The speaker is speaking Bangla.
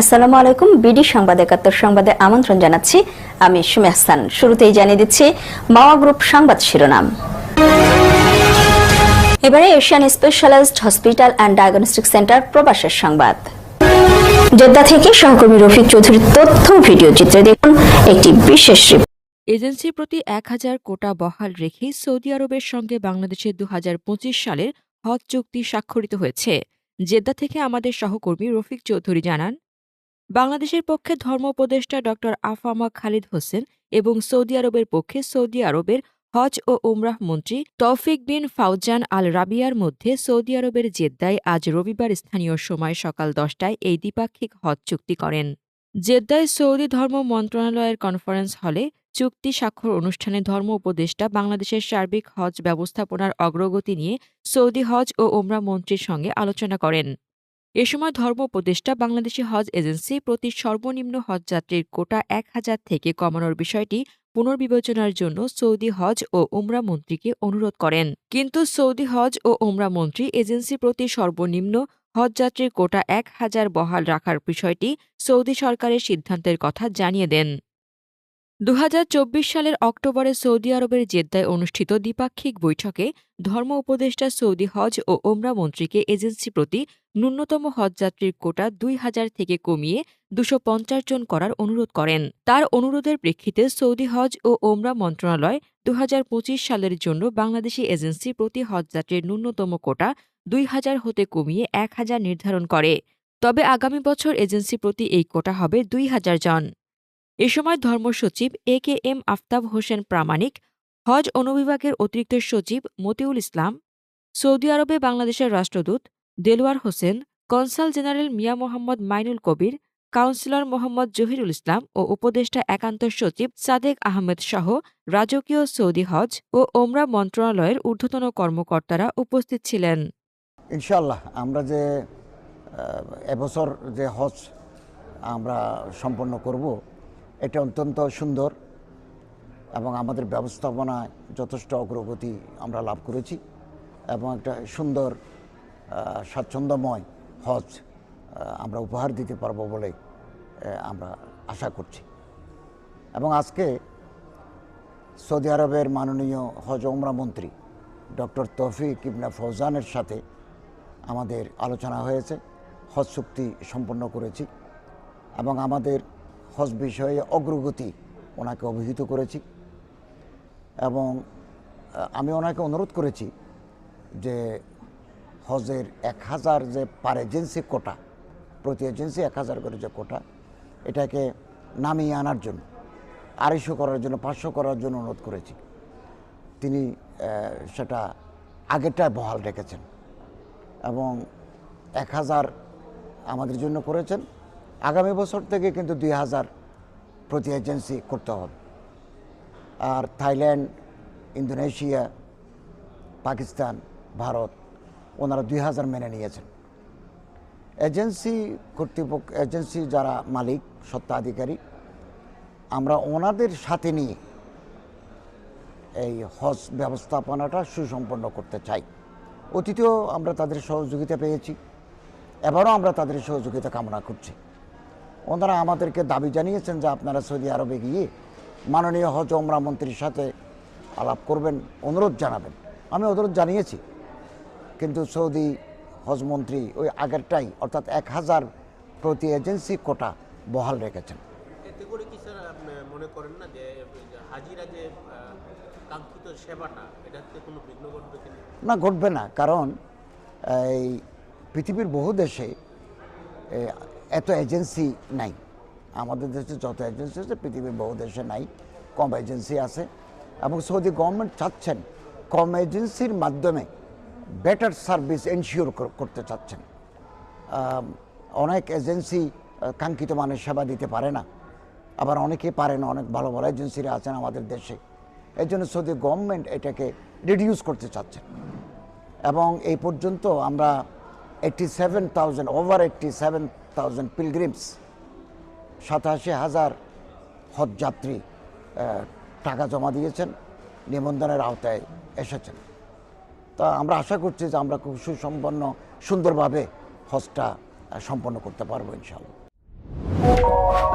আসসালামু আলাইকুম, বিডি সংবাদ একাত্তর সংবাদে আমন্ত্রণ জানাচ্ছি। আমি সুমি হাসান। শুরুতেই জানিয়ে দিচ্ছি, মাওয়া গ্রুপ সংবাদ শিরোনাম। এবারে Asian specialised hospital and diagnostic centre প্রবাসের সংবাদ। জেদ্দা থেকে সহকর্মী রফিক চৌধুরীর তথ্য ভিডিও চিত্রে দেখুন একটি বিশেষ রিপোর্ট। এজেন্সির প্রতি এক হাজার কোটা বহাল রেখে সৌদি আরবের সঙ্গে বাংলাদেশের দু হাজার পঁচিশ সালের হজ চুক্তি স্বাক্ষরিত হয়েছে। জেদ্দা থেকে আমাদের সহকর্মী রফিক চৌধুরী জানান বাংলাদেশের পক্ষে ধর্ম উপদেষ্টা ড. আফামা খালিদ হোসেন এবং সৌদি আরবের পক্ষে সৌদি আরবের হজ ও উমরাহ মন্ত্রী তৌফিক বিন ফাউজান আল রাবিয়ার মধ্যে সৌদি আরবের জেদ্দায় আজ রবিবার স্থানীয় সময় সকাল দশটায় এই দ্বিপাক্ষিক হজ চুক্তি করেন। জেদ্দায় সৌদি ধর্ম মন্ত্রণালয়ের কনফারেন্স হলে চুক্তি স্বাক্ষর অনুষ্ঠানে ধর্ম উপদেষ্টা বাংলাদেশের সার্বিক হজ ব্যবস্থাপনার অগ্রগতি নিয়ে সৌদি হজ ও ওমরা মন্ত্রীর সঙ্গে আলোচনা করেন। এ সময় ধর্ম উপদেষ্টা বাংলাদেশি হজ এজেন্সি প্রতি সর্বনিম্ন হজযাত্রীর কোটা এক হাজার থেকে কমানোর বিষয়টি পুনর্বিবেচনার জন্য সৌদি হজ ও উমরা মন্ত্রীকে অনুরোধ করেন। কিন্তু সৌদি হজ ও উমরা মন্ত্রী এজেন্সি প্রতি সর্বনিম্ন হজযাত্রীর কোটা এক হাজার বহাল রাখার বিষয়টি সৌদি সরকারের সিদ্ধান্তের কথা জানিয়ে দেন। দু হাজার চব্বিশ সালের অক্টোবরে সৌদি আরবের জেদ্দায় অনুষ্ঠিত দ্বিপাক্ষিক বৈঠকে ধর্ম উপদেষ্টা সৌদি হজ ও ওমরা মন্ত্রীকে এজেন্সি প্রতি ন্যূনতম হজযাত্রীর কোটা দুই হাজার থেকে কমিয়ে দুশো পঞ্চাশ জন করার অনুরোধ করেন। তার অনুরোধের প্রেক্ষিতে সৌদি হজ ও ওমরা মন্ত্রণালয় দুহাজার পঁচিশ সালের জন্য বাংলাদেশি এজেন্সি প্রতি হজযাত্রীর ন্যূনতম কোটা দুই হাজার হতে কমিয়ে এক হাজার নির্ধারণ করে। তবে আগামী বছর এজেন্সি প্রতি এই কোটা হবে দুই হাজার জন। এ সময় ধর্ম সচিব A K M Aftab Hossain Pramanik, হজ অনুবিভাগের অতিরিক্ত সচিব মতিউল ইসলাম, সৌদি আরবে বাংলাদেশের রাষ্ট্রদূত Delwar Hossain, consul general Mia Mohammad Mainul Kabir, councillor Mohammad Zahirul Islam ও উপদেষ্টা একান্ত সচিব সাদেক আহমেদ সহ রাজকীয় সৌদি হজ ও ওমরা মন্ত্রণালয়ের ঊর্ধ্বতন কর্মকর্তারা উপস্থিত ছিলেন। ইনশাল্লাহ আমরা যে এবছর যে হজ আমরা সম্পন্ন করব এটা অত্যন্ত সুন্দর এবং আমাদের ব্যবস্থাপনায় যথেষ্ট অগ্রগতি আমরা লাভ করেছি এবং একটা সুন্দর স্বাচ্ছন্দ্যময় হজ আমরা উপহার দিতে পারব বলে আমরা আশা করছি। এবং আজকে সৌদি আরবের মাননীয় হজ ওমরা মন্ত্রী ডক্টর তৌফিক ইবনা ফৌজানের সাথে আমাদের আলোচনা হয়েছে, হজ চুক্তি সম্পন্ন করেছি এবং আমাদের হজ বিষয়ে অগ্রগতি ওনাকে অভিহিত করেছি এবং আমি ওনাকে অনুরোধ করেছি যে হজের এক হাজার যে পার এজেন্সি কোটা, প্রতি এজেন্সি এক হাজার করে যে কোটা, এটাকে নামিয়ে আনার জন্য, আড়াইশো করার জন্য, পাঁচশো করার জন্য অনুরোধ করেছি। তিনি সেটা আগেরটায় বহাল রেখেছেন এবং এক হাজার আমাদের জন্য করেছেন। আগামী বছর থেকে কিন্তু দুই হাজার প্রতি এজেন্সি করতে হবে। আর থাইল্যান্ড, ইন্দোনেশিয়া, পাকিস্তান, ভারত, ওনারা দুই হাজার মেনে নিয়েছেন। এজেন্সি কর্তৃপক্ষ এজেন্সি যারা মালিক সত্ত্বাধিকারী আমরা ওনাদের সাথে নিয়ে এই হজ ব্যবস্থাপনাটা সুসম্পন্ন করতে চাই। অতীতেও আমরা তাদের সহযোগিতা পেয়েছি। এবারও আমরা তাদের সহযোগিতা কামনা করছি। ওনারা আমাদেরকে দাবি জানিয়েছেন যে আপনারা সৌদি আরবে গিয়ে মাননীয় হজ ওমরা মন্ত্রীর সাথে আলাপ করবেন অনুরোধ জানাবেন। আমি অনুরোধ জানিয়েছি কিন্তু সৌদি হজ মন্ত্রী ওই আগেরটাই অর্থাৎ এক হাজার প্রতি এজেন্সি কোটা বহাল রেখেছেন। এতে করে কি স্যার আপনি মনে করেন না যে যে হাজিরা যে কাঙ্ক্ষিত সেবাটা এটাতে কোনো বিঘ্ন ঘটবে না? ঘটবে না। কারণ এই পৃথিবীর বহু দেশে এত এজেন্সি নাই। আমাদের দেশে যত এজেন্সি আছে, পৃথিবীর বহু দেশে নাই, কম এজেন্সি আছে। এবং সৌদি গভর্নমেন্ট চাচ্ছেন কম এজেন্সির মাধ্যমে বেটার সার্ভিস এনশিওর করতে চাচ্ছেন। অনেক এজেন্সি কাঙ্ক্ষিত মানের সেবা দিতে পারে না। আবার অনেকে পারে না, অনেক ভালো ভালো এজেন্সিরা আছেন আমাদের দেশে। এই জন্য সৌদি গভর্নমেন্ট এটাকে রিডিউস করতে চাচ্ছেন। এবং এই পর্যন্ত আমরা eighty seven thousand over eighty seven thousand pilgrims সাতাশি হাজার হজযাত্রী টাকা জমা দিয়েছেন, নিবন্ধনের আওতায় এসেছেন। তা আমরা আশা করছি যে আমরা খুব সুসম্পন্ন, সুন্দরভাবে হজটা সম্পন্ন করতে পারব ইনশাআল্লাহ। করব